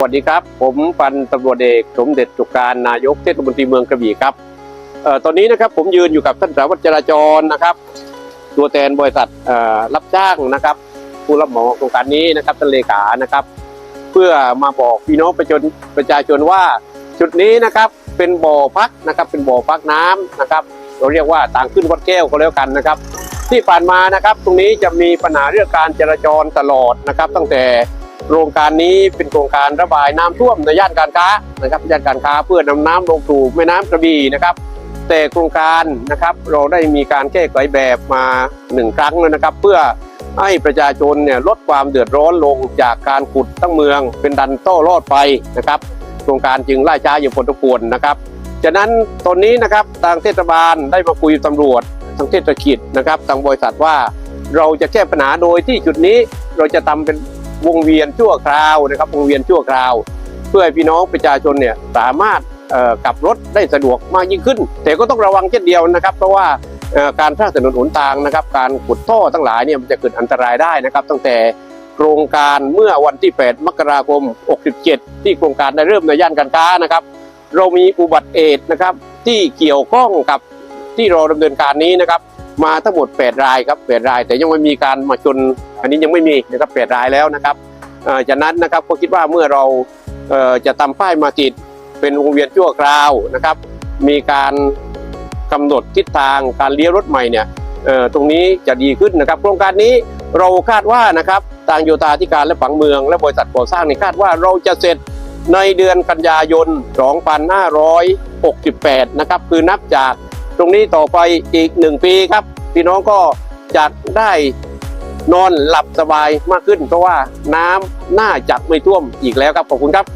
สวัสดีครับ ผมพันตำรวจเอกสมเด็จจุการนายกเทศมนตรีเมืองกระบี่ครับออตอนนี้นะครับผมยืนอยู่กับท่านสารวัตรจราจรนะครับ ตัวแทนบริษัทรับจ้างนะครับ ผู้รับเหมาโครงการนี้นะครับท่านเลขานะครับ เพื่อมาบอกพี่น้องประชาชนประชาชนว่าจุดนี้นะครับเป็นบ่อพักนะครับ เป็นบ่อพักน้ำนะครับ เราเรียกว่าต่างขึ้นวัดแก้วก็แล้วกันนะครับ ที่ผ่านมานะครับ ตรงนี้จะมีปัญหาเรื่องการจราจรตลอดนะครับ ตั้งแต่ โครงการนี้เป็นโครงการระบายน้ำท่วมในย่านการค้านะครับย่านการค้าเพื่อนำน้ำลงสู่แม่น้ำกระบี่นะครับ แต่โครงการนะครับเราได้มีการแก้ไขแบบมาหนึ่งครั้งแล้วนะครับ เพื่อให้ประชาชนเนี่ยลดความเดือดร้อนลงจากการขุดตั้งเมือง เป็นดันโต้รอดไปนะครับ โครงการจึงล่าช้าอย่างพอสมควรนะครับฉะนั้นตอนนี้นะครับทางเทศบาลได้มาคุยกับตำรวจทางเทศกิจนะครับทางบริษัทว่าเราจะแก้ปัญหาโดยที่จุดนี้เราจะทำเป็น วงเวียนชั่วคราวนะครับวงเวียนชั่วคราว เพื่อให้พี่น้องประชาชนเนี่ยสามารถกลับรถได้สะดวกมากยิ่งขึ้น แต่ก็ต้องระวังเช่นเดียวนะครับ เพราะว่าการสร้างถนนหนทางนะครับ การขุดท่อทั้งหลายเนี่ยมันจะเกิดอันตรายได้นะครับ ตั้งแต่โครงการเมื่อวันที่ 8 มกราคม 67 ที่โครงการได้เริ่มในย่านการค้านะครับ เรามีอุบัติเหตุนะครับที่เกี่ยวข้องกับที่เราดำเนินการนี้นะครับ มาทั้งหมด 8 รายครับ8ราย แต่ยังไม่มีการมาชนอันนี้ยังไม่มีนะครับ8รายแล้วนะครับจากนั้นนะครับก็คิดว่าเมื่อเราเจะทำป้ายมาติดเป็นวงเวียนชั่วคราวนะครับ มีการกำหนดทิศทางการเลี้ยวรถใหม่เนี่ยตรงนี้จะดีขึ้นนะครับโครงการนี้เราคาดว่านะครับทางโยธาธิการและผังเมือง และบริษัทก่อสร้างนี่คาดว่าเราจะเสร็จในเดือนกันยายน 2568 นะครับ คือนับจาก ตรงนี้ต่อไปอีกหนึ่งปีครับ พี่น้องก็จะได้นอนหลับสบายมากขึ้น เพราะว่าน้ำน่าจะไม่ท่วมอีกแล้วครับขอบคุณครับ